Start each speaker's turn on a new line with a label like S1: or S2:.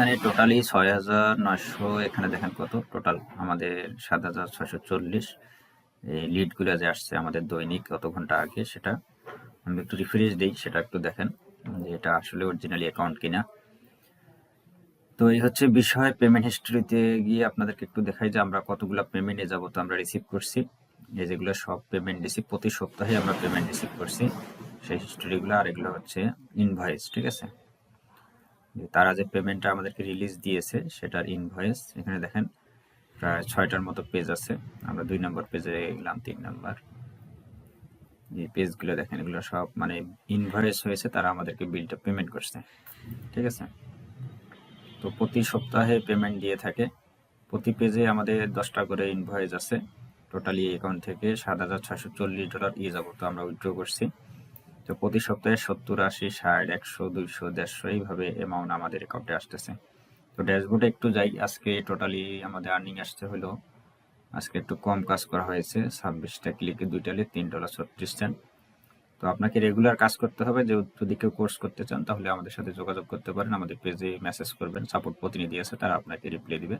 S1: এখানে টোটালি ছয় হাজার নয়শো, এখানে দেখেন কত? টোটাল আমাদের সাত হাজার ছয়শো চল্লিশ। এই লিডগুলো যে আসছে আমাদের দৈনিক কত ঘণ্টা আগে সেটা আমি একটু রিফ্রেশ দিই, সেটা একটু দেখেন যে এটা আসলে অরিজিনালি অ্যাকাউন্ট কিনা। তো এই হচ্ছে বিষয় পেমেন্ট হিস্ট্রিতে গিয়ে আপনাদেরকে একটু দেখাই যে আমরা কতগুলো পেমেন্টে যাব তো আমরা রিসিভ করছি। এই যেগুলো সব পেমেন্ট রিসিভ প্রতি সপ্তাহে আমরা পেমেন্ট রিসিভ করছি। সেই হিস্ট্রিগুলো আর এগুলো হচ্ছে ইনভয়েস ঠিক আছে? যে তারা যে পেমেন্টটা আমাদেরকে রিলিজ দিয়েছে, সেটার ইনভয়েস এখানে দেখেন প্রায় ছয়টার মতো পেজ আছে। আমরা দুই নম্বর পেজে গেলাম, তিন নম্বর যে পেজগুলো দেখেন, এগুলো সব মানে ইনভয়েস হয়েছে, তারা আমাদেরকে বিলটা পেমেন্ট করছে। ঠিক আছে? তো প্রতি সপ্তাহে পেমেন্ট দিয়ে থাকে। প্রতি পেজে আমাদের দশটা করে ইনভয়েস আছে। টোটালি অ্যাকাউন্ট থেকে সাত হাজার ছয়শো চল্লিশ ডলার ইয়ে যাব তো আমরা উইথড্র করছি। তো প্রতি সপ্তাহে সত্তর, আশি, ষাট, একশো, দুইশো, দেড়শো এইভাবে অ্যামাউন্ট আমাদের অ্যাকাউন্টে আসতেছে। তো ড্যাশবোর্ডে একটু যাই, আজকে টোটালি আমাদের আর্নিং আসতে হলো, আজকে একটু কম কাজ করা হয়েছে, ছাব্বিশটা ক্লিকে দুইটা দুইটালে তিন ডলার ছত্রিশ সেন্ট তো আপনাকে রেগুলার কাজ করতে হবে, যে যদি কেউ কোর্স করতে চান, তাহলে আমাদের সাথে যোগাযোগ করতে পারেন, আমাদের পেজে মেসেজ করবেন সাপোর্ট প্রতিনিধি আছে, তারা আপনাকে রিপ্লাই দিবে।